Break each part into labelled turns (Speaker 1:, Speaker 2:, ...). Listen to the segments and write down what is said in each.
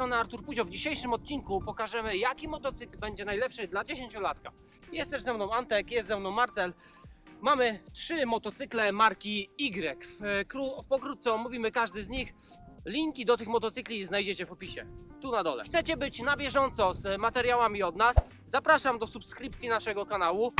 Speaker 1: strony Artur Puzio. W dzisiejszym odcinku pokażemy, jaki motocykl będzie najlepszy dla 10-latka. Jest też ze mną Antek, jest ze mną Marcel. Mamy trzy motocykle marki Y. W, kró- pokrótce omówimy każdy z nich. Linki do tych motocykli znajdziecie w opisie, tu na dole. Chcecie być na bieżąco z materiałami od nas? Zapraszam do subskrypcji naszego kanału.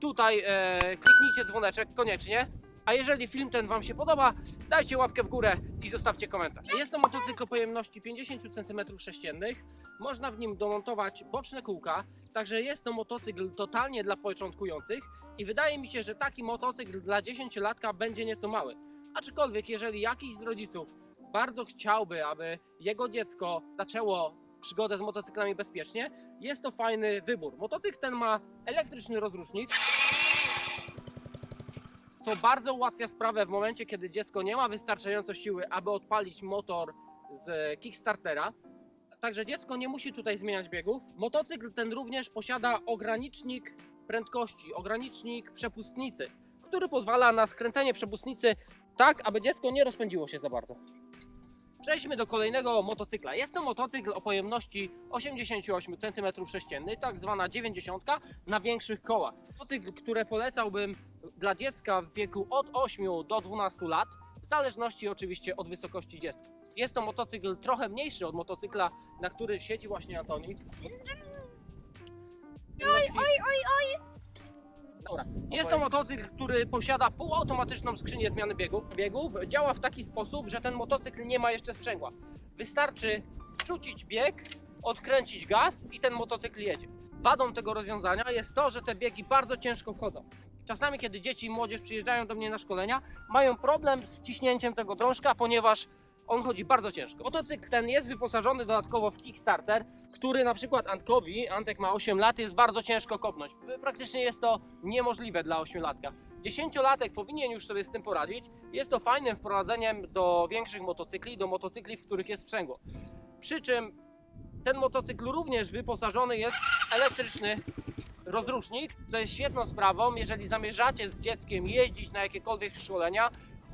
Speaker 1: Tutaj e, kliknijcie dzwoneczek koniecznie. A jeżeli film ten Wam się podoba, dajcie łapkę w górę i zostawcie komentarz. Jest to motocykl o pojemności 50 cm3. Można w nim domontować boczne kółka, także jest to motocykl totalnie dla początkujących i wydaje mi się, że taki motocykl dla 10-latka będzie nieco mały. Aczkolwiek jeżeli jakiś z rodziców bardzo chciałby, aby jego dziecko zaczęło przygodę z motocyklami bezpiecznie, jest to fajny wybór. Motocykl ten ma elektryczny rozrusznik, co bardzo ułatwia sprawę w momencie, kiedy dziecko nie ma wystarczająco siły, aby odpalić motor z Kickstartera. Także dziecko nie musi tutaj zmieniać biegów. Motocykl ten również posiada ogranicznik prędkości, ogranicznik przepustnicy, który pozwala na skręcenie przepustnicy tak, aby dziecko nie rozpędziło się za bardzo. Przejdźmy do kolejnego motocykla. Jest to motocykl o pojemności 88 cm3, tak zwana 90 na większych kołach. Motocykl, który polecałbym dla dziecka w wieku od 8 do 12 lat, w zależności oczywiście od wysokości dziecka. Jest to motocykl trochę mniejszy od motocykla, na który siedzi właśnie Antoni. Oj, oj, oj, oj! Dobra. Jest to motocykl, który posiada półautomatyczną skrzynię zmiany biegów. biegów. Działa w taki sposób, że ten motocykl nie ma jeszcze sprzęgła. Wystarczy wrzucić bieg, odkręcić gaz i ten motocykl jedzie. Wadą tego rozwiązania jest to, że te biegi bardzo ciężko wchodzą. Czasami, kiedy dzieci i młodzież przyjeżdżają do mnie na szkolenia, mają problem z wciśnięciem tego drążka, ponieważ on chodzi bardzo ciężko. Motocykl ten jest wyposażony dodatkowo w Kickstarter, który na przykład Antkowi, Antek ma 8 lat, jest bardzo ciężko kopnąć. Praktycznie jest to niemożliwe dla 8-latka. 10-latek powinien już sobie z tym poradzić. Jest to fajnym wprowadzeniem do większych motocykli, do motocykli, w których jest sprzęgło. Przy czym ten motocykl również wyposażony jest w elektryczny rozrusznik, co jest świetną sprawą, jeżeli zamierzacie z dzieckiem jeździć na jakiekolwiek szkolenia,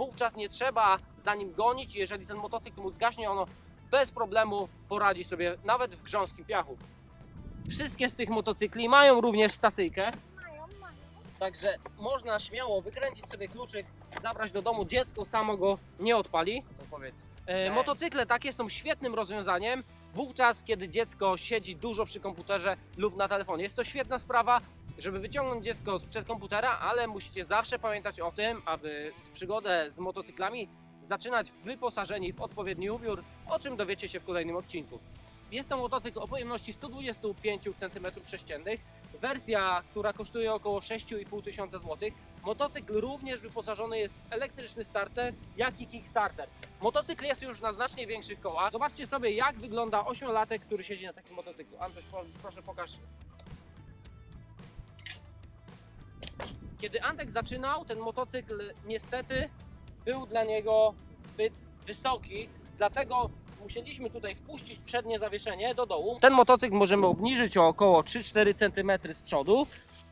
Speaker 1: wówczas nie trzeba za nim gonić. Jeżeli ten motocykl mu zgaśnie, ono bez problemu poradzi sobie nawet w grząskim piachu. Wszystkie z tych motocykli mają również stacyjkę,
Speaker 2: Mają, mają.
Speaker 1: także można śmiało wykręcić sobie kluczyk, zabrać do domu, dziecko samo go nie odpali.
Speaker 3: To powiedz.
Speaker 1: E, Motocykle takie są świetnym rozwiązaniem wówczas, kiedy dziecko siedzi dużo przy komputerze lub na telefonie. Jest to świetna sprawa, żeby wyciągnąć dziecko sprzed komputera, ale musicie zawsze pamiętać o tym, aby z przygodę z motocyklami zaczynać wyposażeni w odpowiedni ubiór, o czym dowiecie się w kolejnym odcinku. Jest to motocykl o pojemności 125 cm3, wersja, która kosztuje około 6,5 tysiąca złotych. Motocykl również wyposażony jest w elektryczny starter, jak i kickstarter. Motocykl jest już na znacznie większych kołach. Zobaczcie sobie, jak wygląda ośmiolatek, który siedzi na takim motocyklu. Antoś, proszę pokaż. Kiedy Antek zaczynał, ten motocykl niestety był dla niego zbyt wysoki, dlatego musieliśmy tutaj wpuścić przednie zawieszenie do dołu. Ten motocykl możemy obniżyć o około 3-4 cm z przodu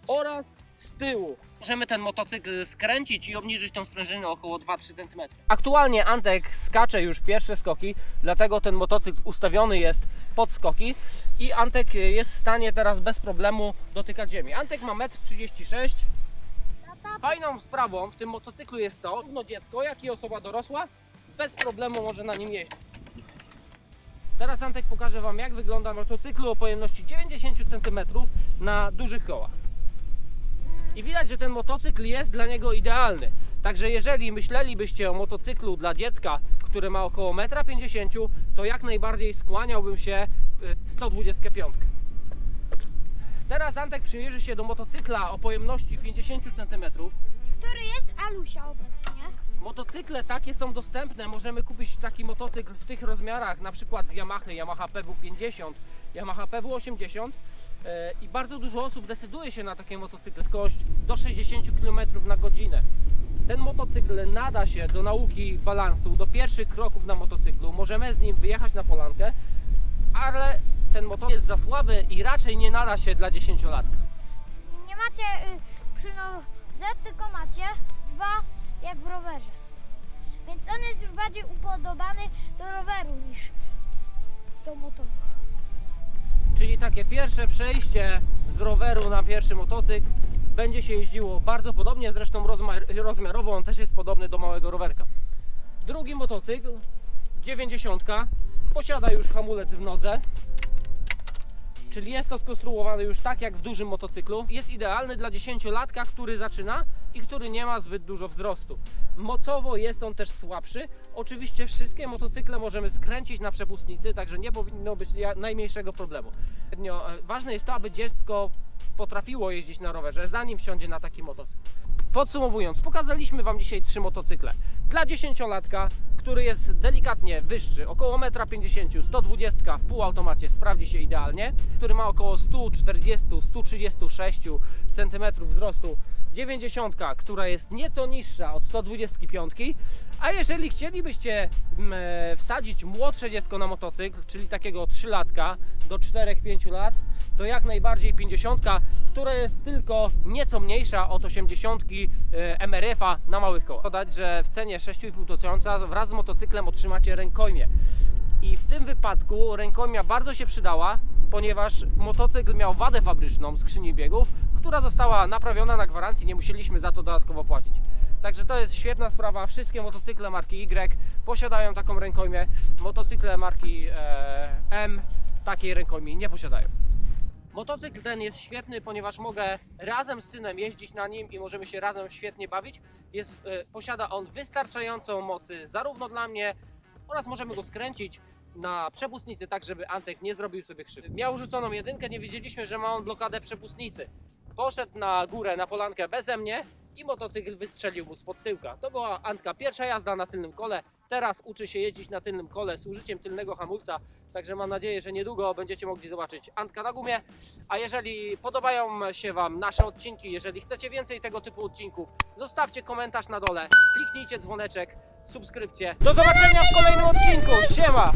Speaker 1: oraz z tyłu. Możemy ten motocykl skręcić i obniżyć tą sprężynę około 2-3 cm. Aktualnie Antek skacze już pierwsze skoki, dlatego ten motocykl ustawiony jest pod skoki i Antek jest w stanie teraz bez problemu dotykać ziemi. Antek ma 1,36 m. Fajną sprawą w tym motocyklu jest to, że no dziecko, jak i osoba dorosła bez problemu może na nim jeździć. Teraz Antek pokaże Wam jak wygląda motocykl o pojemności 90 cm na dużych kołach. I widać, że ten motocykl jest dla niego idealny. Także jeżeli myślelibyście o motocyklu dla dziecka, które ma około 1,50 m, to jak najbardziej skłaniałbym się y, 125. Teraz Antek przyjrzy się do motocykla o pojemności 50 cm.
Speaker 2: który jest Alusia obecnie.
Speaker 1: Motocykle takie są dostępne. Możemy kupić taki motocykl w tych rozmiarach, na przykład z Yamaha, Yamaha PW50, Yamaha PW80. E, I bardzo dużo osób decyduje się na takie motocykle, prędkość do 60 km na godzinę. Ten motocykl nada się do nauki balansu, do pierwszych kroków na motocyklu. Możemy z nim wyjechać na polankę, ale ten motocykl jest za słaby i raczej nie nada się dla 10-latka.
Speaker 2: Nie macie y, przy nodze, tylko macie dwa jak w rowerze. Więc on jest już bardziej upodobany do roweru niż do motoru.
Speaker 1: Czyli takie pierwsze przejście z roweru na pierwszy motocykl będzie się jeździło bardzo podobnie, zresztą rozmiar, rozmiarowo on też jest podobny do małego rowerka. Drugi motocykl, 90, posiada już hamulec w nodze, czyli jest to skonstruowane już tak jak w dużym motocyklu. Jest idealny dla 10-latka, który zaczyna i który nie ma zbyt dużo wzrostu. Mocowo jest on też słabszy. Oczywiście wszystkie motocykle możemy skręcić na przepustnicy, także nie powinno być najmniejszego problemu. E, Ważne jest to, aby dziecko potrafiło jeździć na rowerze, zanim wsiądzie na taki motocykl. Podsumowując, pokazaliśmy Wam dzisiaj trzy motocykle. Dla 10-latka, który jest delikatnie wyższy, około 1,50 m, 120 w półautomacie sprawdzi się idealnie, który ma około 140-136 cm wzrostu, 90, która jest nieco niższa od 125, a jeżeli chcielibyście mm, e, wsadzić młodsze dziecko na motocykl, czyli takiego 3-latka do 4-5 lat, to jak najbardziej 50, która jest tylko nieco mniejsza od 80 e, MRF-a na małych kołach. Dodać, że w cenie 6,5 tysiąca wraz z motocyklem otrzymacie rękojmię. I w tym wypadku rękojmia bardzo się przydała, ponieważ motocykl miał wadę fabryczną skrzyni biegów, która została naprawiona na gwarancji, nie musieliśmy za to dodatkowo płacić. Także to jest świetna sprawa. Wszystkie motocykle marki Y posiadają taką rękojmię. Motocykle marki e, M takiej rękojmi nie posiadają. Motocykl ten jest świetny, ponieważ mogę razem z synem jeździć na nim i możemy się razem świetnie bawić. Jest, e, posiada on wystarczającą mocy zarówno dla mnie oraz możemy go skręcić na przepustnicy, tak żeby Antek nie zrobił sobie krzywdy. Miał rzuconą jedynkę, nie wiedzieliśmy, że ma on blokadę przepustnicy. Poszedł na górę, na polankę beze mnie i motocykl wystrzelił mu spod tyłka. To była Antka pierwsza jazda na tylnym kole. Teraz uczy się jeździć na tylnym kole z użyciem tylnego hamulca. Także mam nadzieję, że niedługo będziecie mogli zobaczyć Antka na gumie. A jeżeli podobają się Wam nasze odcinki, jeżeli chcecie więcej tego typu odcinków, zostawcie komentarz na dole, kliknijcie dzwoneczek, subskrypcję. Do zobaczenia w kolejnym odcinku. Siema!